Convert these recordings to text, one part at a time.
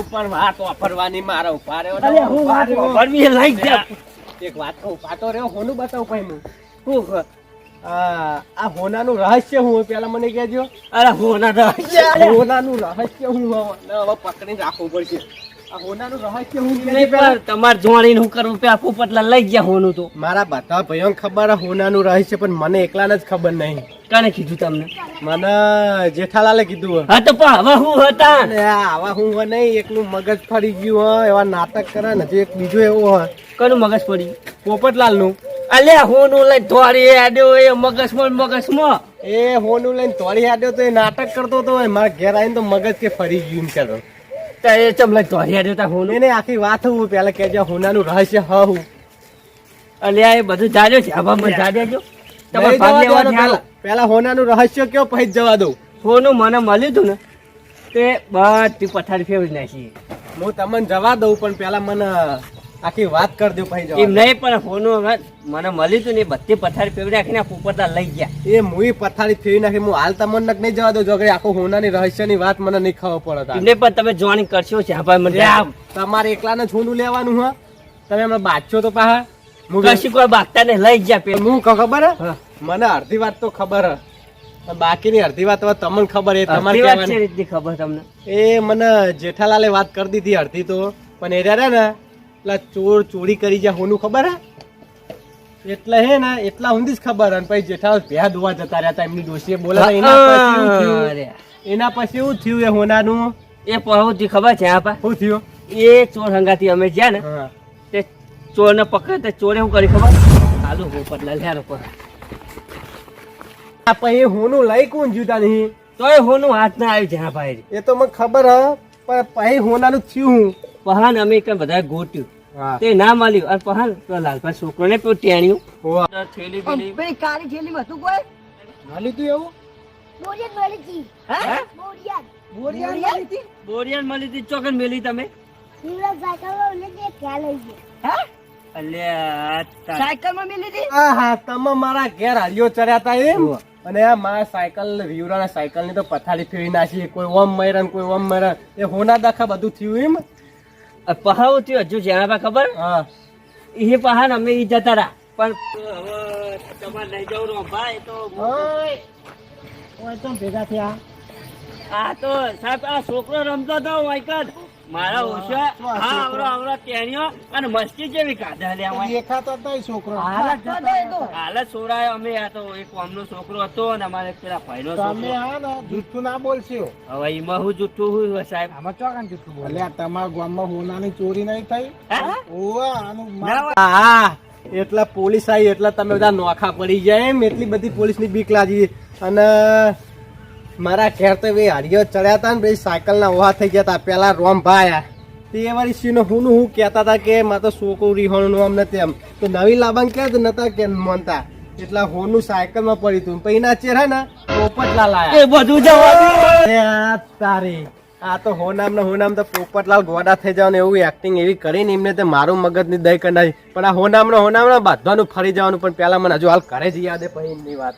ઉપર વાત વાપરવાની મારા હું વાત લઈ ગયા. એક વાત કહું પાતો રહ્યો હોનું બતાવું પછી હું શું આ હોનાનું રહસ્ય હું પેલા મને કહેજો. અરે હોના રહસ્ય. રહી હોનાનું રહસ્ય હું પકડી હવે પકડીને રાખવું પડશે. હું લઈ ગયા હોનું તો. મારા બધા ભાઈઓને ખબર હોનાનું રહસ્ય પણ મને એકલાને જ ખબર નહીં. કાને કીધું તમને? મને જેઠાલાલે કીધું હા તો પણ હવે હું હતા. આવા હું હોય નહીં એકલું મગજ ફરી ગયું હોય એવા નાટક કરે ને એક બીજું એવું હોય. કનું મગજ ફરી પોપટલાલનું અલ્યા હોનું લઈ ધોરી આડ્યો એ મગજમાં મગજ મગજમાં. એ હોનું લઈને તોડી આડ્યો તો એ નાટક કરતો હતો મારા ઘેર આવીને તો મગજ કે ફરી ગયું ચાલો તો એ ચમ લઈ ધોરી આડ્યો તા હોનું. એને આખી વાત હું પેલા કહેજો હોનાનું રહસ્ય હ હું અલ્યા એ બધું જાજો છે આભામાં છો તમારે ભાગ લેવા ધ્યાન પેલા. પેલા હોનાનું રહસ્ય કયો પછી જવા દઉં. હોનું મને મળ્યું હતું ને તે બધી પથારી ફેરવી નાખી. હું તમને જવા દઉં પણ પેલા મને આખી વાત કરી દઉં ભાઈ એમ નહીં પણ હોનું મને મળ્યું તું ને બધી પથારી ફેરવી નાખીને પોપટલા લઈ ગયા. એ મુઈ પથારી ફેરવી નાખી હું હાલ તમને નહીં જવા દઉં જો કે આખું હોનાની રહસ્યની વાત મને નહીં ખબર પડે એમને પણ તમે જોઈન કરશો છે? હા મને તમારે એકલાને છોડું લેવાનું હા? તમે હમણાં બાચો તો પાહા. હું કશું કોઈ બાગતા ને લઈ ગયા પેલું. હું? ખબર મને અડધી વાત તો ખબર હે. બાકીની અડધી વાત હવે તમને ખબર એ તમારી વાત છે રીતની ખબર તમને. એ મને જેઠાલાલે વાત કરી દીધી અડધી તો. પણ એ રહ્યા ને એટલા ચોર ચોરી કરી જાય હોનું ખબર હે? એટલે હે ને એટલા ઊંધી જ ખબર અને પછી જેઠા ભ્યા ધોવા જતા રહ્યા હતા એમની ડોશીએ બોલા એના પછી થયું? એના પછી શું થયું એ હોનાનું? એ પહોંચી ખબર છે આપા? શું થયું? એ ચોર હંગાથી અમે ગયા ને તે ચોર ને પકડે તે ચોરે શું કરી ખબર? હાલું પોપટલા લ્યા લોકો પછી હોનું લઈ કોણ જીવતા નહીં? તો એ હોનું હાથ ના આવી જ્યાં ભાઈ. એ તો મને ખબર હ પણ પછી હોનાનું થયું પહાન અમે કઈ બધા ગોટ્યું. તે ના મળ્યું. અને પહાન લાલભાઈ છોકરો ને પેલું ટેણ્યું થેલી પેલી. કાળી થેલી હતું કોઈ? હાલી તું એવું? બોરિયાન મળી હતી હે? મળી હતી? બોરિયાન? મળી હતી ચોકન મેલી તમે? સાયકલ લઈને તે ખ્યાલ આવી હે? અલ્યા તા- સાયકલમાં મેલી હતી? હા હા તમે મારા ઘેર હાલ્યો ચડ્યા તા એમ? અને આ મારા સાયકલ રીવરાના સાયકલની તો પથારી ફેરી નાખી. કોઈ ઓમ મરણ કોઈ ઓમ મરણ એ હોના દાખા બધું થયું એમ? પહાવ થયું હજુ જ્યાં ખબર? હા. એ પહાન અમે ઈ જતા રહ્યા. પણ હવે તમારે લઈ જવું ભાઈ તો ઓય. ઓય તો ભેગા થયા. આ તો સાહેબ આ છોકરો રમતો હતો વાયકર મારા ઓછા હા આવરો આવરો ટેણીઓ અને મસ્તી જેવી કાઢા લે દેખાતો જ છોકરો. હાલત જતો એ તો. હાલત સોરાયો અમે આ તો એક ગામનો છોકરો હતો અને અમારે પેલા ભાઈનો છોકરો. હા ને ના બોલશો. હવે એમાં હું જુઠ્ઠું હોય સાહેબ? આમાં ચોકાન જુઠ્ઠું બોલે? તમારા ગામમાં હોનાની ચોરી નહીં થઈ? ઓવા આનું હા એટલા પોલીસ આવી એટલા તમે બધા નોખા પડી જાય એમ એટલી બધી પોલીસની બીક લાગી. અને મારા ઘેર તો એ હરિયો ચડ્યા હતા ને પછી સાયકલના ઓહા થઈ ગયા હતા પેલા રોમભાઈ ભાયા તે વાળી સીનો હું હું કહેતા હતા કે મારે તો છોકરું રીહોણું આમ ને તેમ. તો નવી લાબાંગ કે નતા કે માનતા. એટલા હોનું સાયકલમાં પડ્યું હતું પછી ના ચહેરા ને પોપટલાલ લાયા એ બધું જવાનું આ તારી. આ તો હોનામ ને હોનામ તો પોપટલાલ ગોડા થઈ જવાનું એવું એક્ટિંગ એવી કરીને એમને તે મારું મગજની દઈ કરી પણ આ હોનામ ને હોનામ ને બાંધવાનું ફરી જવાનું. પણ પેલા મને હજુ હાલ કરે જ યાદ એ પછી વાત.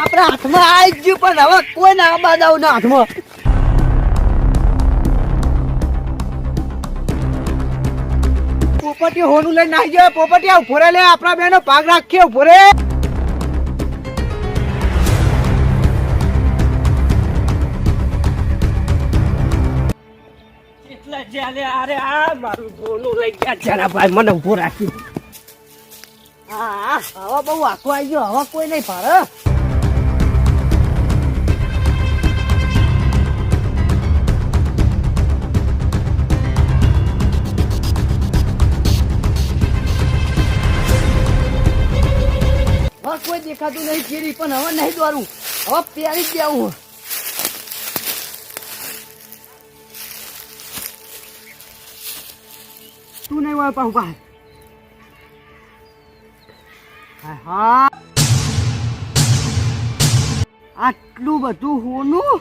આપણા હાથમાં આવી ગયું પણ હવે કોઈ ના આબાદ ના હાથમાં? પોપટી હોનું લઈને નાઈ ગયો પોપટી ફોરે લે આપણા બેનો ભાગ રાખીએ ઊભો રે. અરે આ મારું બોલું લઈ ગયા જરા ભાઈ મને ઊભો રાખી. હા હવા બહુ આખો આવી ગયો હવા કોઈ નહીં ભારે. કોઈ દેખાતું નહીં કેરી પણ હવે નહીં દોરું હવે પહેરી જ દેવું તું નહીં હોય પણ બહાર. આટલું બધું હોનું?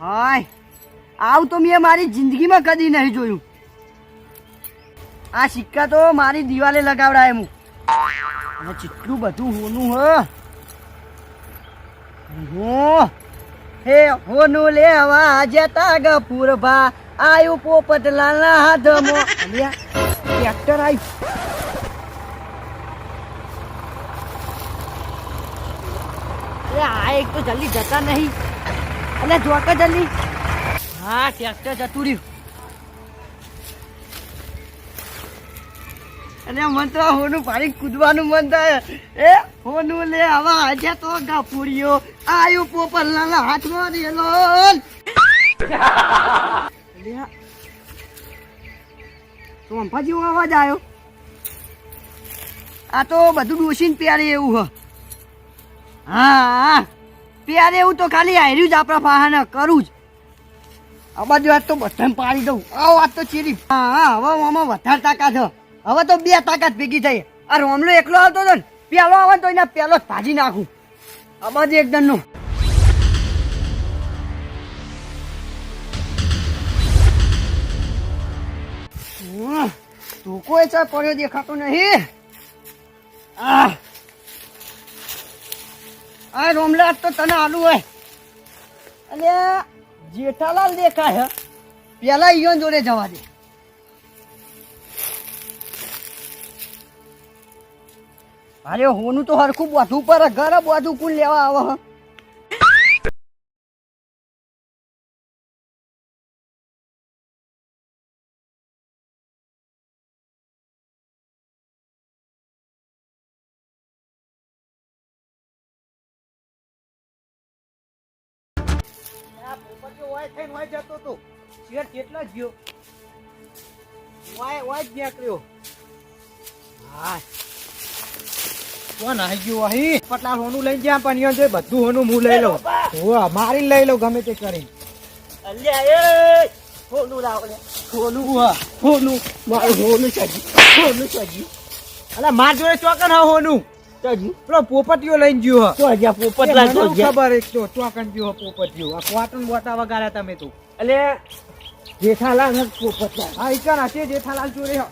હાય આવું તો મેં મારી જિંદગીમાં કદી નહીં જોયું. આ સિક્કા તો મારી દિવાલે લગાવડાય હું અને કેટલું બધું હોનું હ. હો. હે, હોનું લેવા આજે તાગ પૂરભા આયુ પોપટલાલ ના હાથમો અલ્યા ટ્રેક્ટર આવ્યું આ એક તો જલ્દી જતા નહીં. અને જોકે જલ્દી. હા, ટ્રેક્ટર જતું રહ્યું. અને મન તો હોનું પાણી કૂદવાનું મન થાય. એ હોનું લે આવા આજે તો ગાપુરીઓ આયુ પોપટલાલ હાથમાં રેલો. તો અંફા જેવો અવાજ આવ્યો આ તો બધું ડોસીને પ્યારે એવું હ. હા, પ્યારે એવું તો ખાલી હાર્યું જ આપણા પાહાને કરું જ. આ બાજુ વાત તો બધાને પાડી દઉં. આ વાત તો ચીરી. હા હા, હવે આમાં વધારે તાકાત હ હવે તો બે તાકાત ભેગી થઈ. આ રોમલો એકલો આવતો હતો ને, પેલો આવે તો એના પેલો જ ભાજી નાખું. આ બાજુ એકદમનું તું કોઈ ચા પડ્યો, દેખાતો નહીં. આ રોમલા તો તને આલુ હોય. અને જેઠાલાલ દેખાય પેલા ઈયોન જોડે જવા દે. અરે, હોનું તો હરખું બધું પર, ઘર બધું કુલ લેવા આવે. જતો તો. શેર કેટલા ગયો વાય વાય જ નીકળ્યો. હા. કોણ આવી ગયું અહીં પટલા હોનું લઈ ગયા પણ અહીંયા જોઈ બધું હોનું હું લઈ લઉં. હોવા મારી લઈ લઉં ગમે તે કરી. હોનું લાવો હોનું હોનું મારું હોનું સજી હોનું સજી અલા માર જોડે ચોકન હા હોનું પેલો પોપટીઓ લઈને ગયો તો જ્યાં પોપટલાલ તો ખબર એક તો ચોકન ગયો પોપટીઓ. આ ક્વાટન બોટા વગાડ્યા તમે તો. અલે જેઠાલાલ પોપટલા હા ઈકન હશે જેઠાલાલ જોડે હા.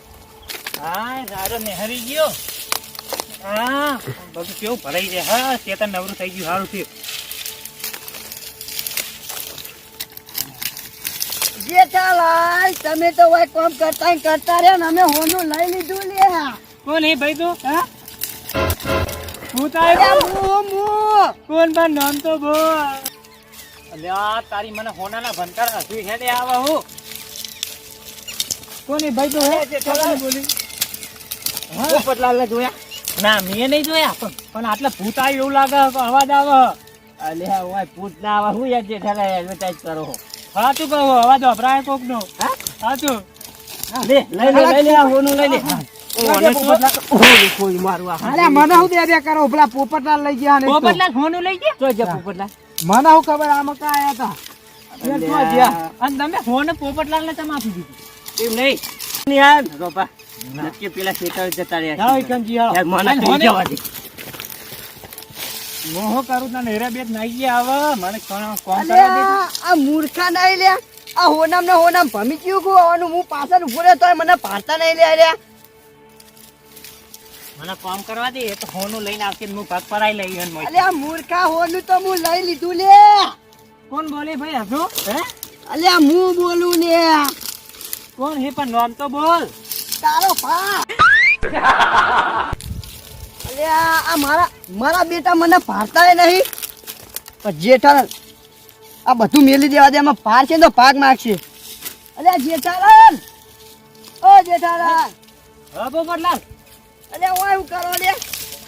હા નેહરી ગયો. હા બધું કેવું ભરાઈ જાય. હા ચેતન નવરું થઈ ગયું સારું થયું. જેઠાલાલ તમે તો કામ કરતા કરતા રહ્યા ને અમે હોનું લઈ લીધું લે કોણ એ ભાઈ તું? હા? હું અરે મુ મુ કોણ બા નામ તો બોલ. અલ્યા તારી મને હોનાના ભંકાર હસી હેડે આવા હું. કોણ એ ભાઈ તો? હે. ચોકન બોલી. હા ને જોયા. ના મેં નહીં જોયા પણ પણ આટલા ભૂત એવું લાગે અવાજ આવે. અલે ઓય ભૂત ના આવે હું યાર જેઠાલાલ એડવર્ટાઈઝ કરો હા તું કહો અવાજ વપરાય કોક નો હા તું લે લઈ લે લઈ લે હોનું લઈ લે. ઓને હોનું કોઈ મારું આ અરે મને હું દે દે કરો પેલા પોપટલાલ લઈ ગયા ને પોપટલાલ લઈ ગયા? તો જા પોપટલાલ. ખબર આમાં કા આયા હતા. અને તમે ફોન પોપટલાલ ને તમે આપી દીધું. એમ નહીં. યાર રોપા. નક્કી પેલા શેતર જતા રહ્યા છે. યાર મને થઈ જવા દે. મોહો કરું તને હેરા બેટ નાઈ ગયા આવે મને કોણ કોણ કરવા દે? આ મૂર્ખા નહીં લે આ હોનામ ને હોનામ ભમી ગયું કુ આનું હું પાછળ ઊભો રહે તોય મને પારતા નઈ લે રે. મને કામ કરવા દે એ તો હોનું લઈને આવશે હું ભાગ પરાઈ લઈ અને મોય. અલ્યા મૂર્ખા હોનું તો હું લઈ લીધું લે. કોણ બોલે ભાઈ હજો? હે? અલ્યા હું બોલું ને કોણ હે પણ નામ તો બોલ. તારો ભા અલ્યા આ મારા મારા બેટા મને પારતા નહીં. પણ જેઠાલાલ આ બધું મેલી દેવા દે આમાં પાર છે ને તો પાક માગશે અલ્યા જેઠાલાલ! ઓ જેઠાલાલ! હા પોપટલાલ અલ્યા ઓય હું કરો લે?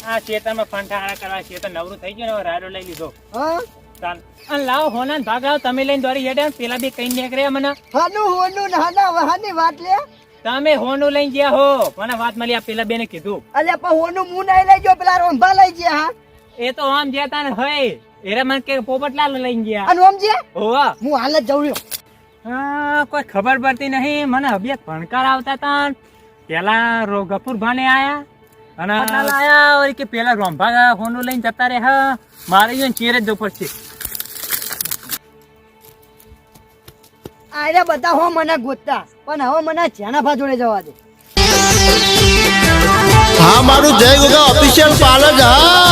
આ ચેતનમાં ફંટાણા કરવા ચેતન નવરું થઈ ગયું ને રાયડો લઈ લીધો. હા? ચાલ અને લાવો હોના ભાગ લાવો તમે લઈને દોરી હેડે પેલા બે કઈ નીકળ્યા મને. હાનું હોનું નાના વહાની વાત લે. તમે હોનું લઈને ગયા હો. મને વાત મળી આ પેલા બેને કીધું. અલ્યા પણ હોનું મું નહીં લઈ ગયો પેલા રોંભા લઈ ગયા હા? એ તો આમ જતા ને હોય એરા મને કે પોપટલાલ લઈને ગયા. અને આમ જે? હોવા. હું હાલ જ જઉં હા કોઈ ખબર પડતી નહીં. મને હબિયત ભણકાર આવતા તા પેલા ગફુર ભાને આયા. અને આયા ઓર કે પેલા રોંભા હોનું લઈને જતા રે હા મારે યો ચેર જ જવું પડશે. આયરા બધા હો મને ગોતતા. પણ હવે મને જેનાભા જોડે જવા દે. હા મારું જય ગોગા ઓફિશિયલ પાર્લર હા.